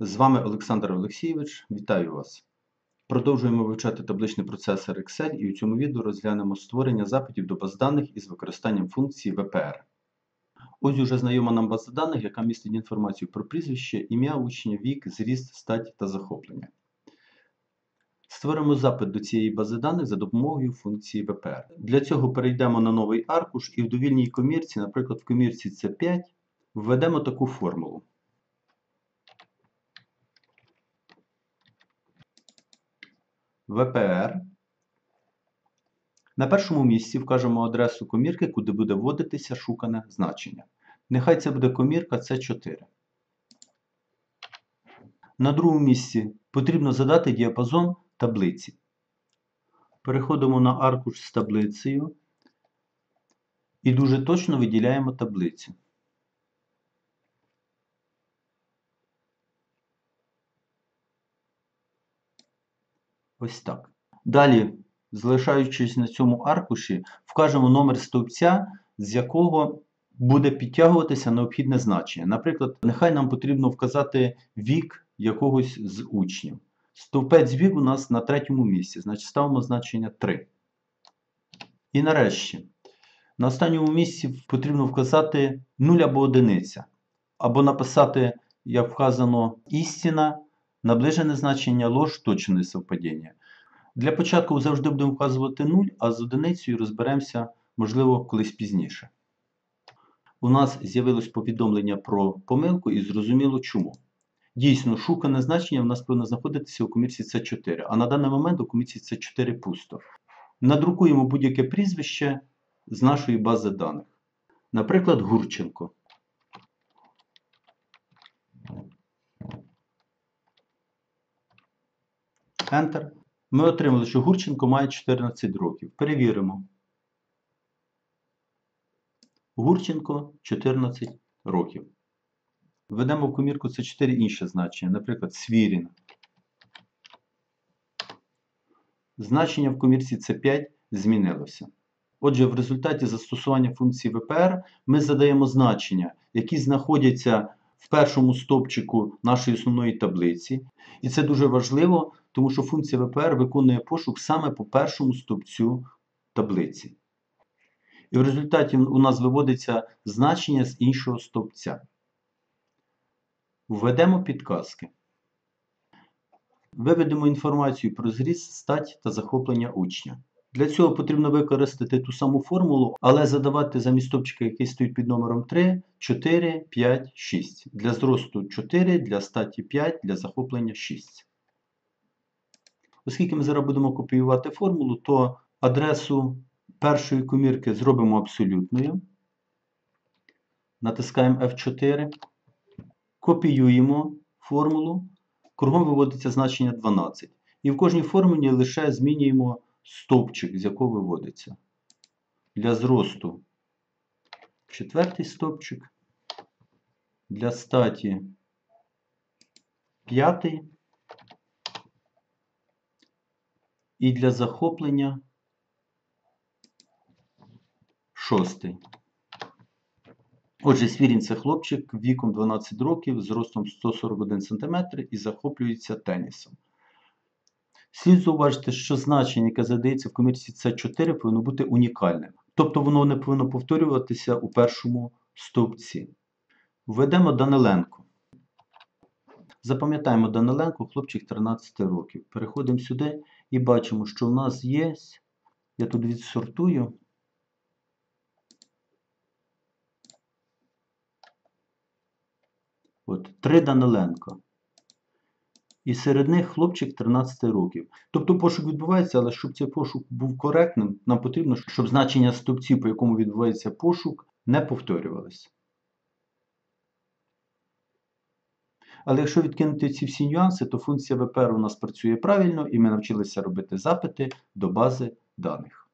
З вами Олександр Олексійович. Вітаю вас. Продовжуємо вивчати табличний процесор Excel і у цьому відео розглянемо створення запитів до баз даних із використанням функції VPR. Ось уже знайома нам база даних, яка містить інформацію про прізвище, ім'я учня, вік, зріст, стать та захоплення. Створимо запит до цієї бази даних за допомогою функції VPR. Для цього перейдемо на новий аркуш і в довільній комірці, наприклад, в комірці C5, введемо таку формулу. VPR. На першому місці вкажемо адресу комірки, куди буде вводитися шукане значення. Нехай це буде комірка C4. На другому місці потрібно задати діапазон таблиці. Переходимо на аркуш з таблицею і дуже точно виділяємо таблицю. Ось так. Далі, залишаючись на цьому аркуші, вкажемо номер стовпця, з якого буде підтягуватися необхідне значення. Наприклад, нехай нам потрібно вказати вік якогось з учнів. Стовпець вік у нас на третьому місці, значить ставимо значення 3. І нарешті, на останньому місці потрібно вказати 0 або 1, або написати, як вказано, істина наближене значення лож точне совпадіння. Для початку завжди будемо вказувати 0, а з одиницею розберемося, можливо, колись пізніше. У нас з'явилось повідомлення про помилку і зрозуміло чому. Дійсно, шукане значення в нас повинно знаходитися у комірці С4, а на даний момент у комірці С4 пусто. Надрукуємо будь-яке прізвище з нашої бази даних. Наприклад, Гурченко. Enter. Ми отримали, що Гурченко має 14 років. Перевіримо. Гурченко 14 років. Введемо в комірку це 4 інші значення, наприклад, Свірін. Значення в комірці С5 змінилося. Отже, в результаті застосування функції VPR ми задаємо значення, які знаходяться в першому стовпчику нашої основної таблиці. І це дуже важливо, тому що функція VPR виконує пошук саме по першому стовпцю таблиці. І в результаті у нас виводиться значення з іншого стовпця. Введемо підказки. Виведемо інформацію про зріст, стать та захоплення учня. Для цього потрібно використати ту саму формулу, але задавати замість стопчика, який стоїть під номером 3, 4, 5, 6. Для зросту 4, для статі 5, для захоплення 6. Оскільки ми зараз будемо копіювати формулу, то адресу першої комірки зробимо абсолютною. Натискаємо F4. Копіюємо формулу. Кругом виводиться значення 12. І в кожній формулі лише змінюємо стовпчик, з якого виводиться. Для зросту четвертий стовпчик. Для статі п'ятий. І для захоплення шостий. Отже, Свірін це хлопчик віком 12 років, з ростом 141 см і захоплюється тенісом. Слід зауважити, що значення, яке задається в комірці С4, повинно бути унікальним. Тобто воно не повинно повторюватися у першому стовпці. Введемо Даниленко. Запам'ятаємо Даниленко, хлопчик 13 років. Переходимо сюди і бачимо, що в нас є. Я тут відсортую. От, три Даниленко. І серед них хлопчик 13 років. Тобто пошук відбувається, але щоб цей пошук був коректним, нам потрібно, щоб значення стовпців, по якому відбувається пошук, не повторювалися. Але якщо відкинути ці всі нюанси, то функція VPR у нас працює правильно і ми навчилися робити запити до бази даних.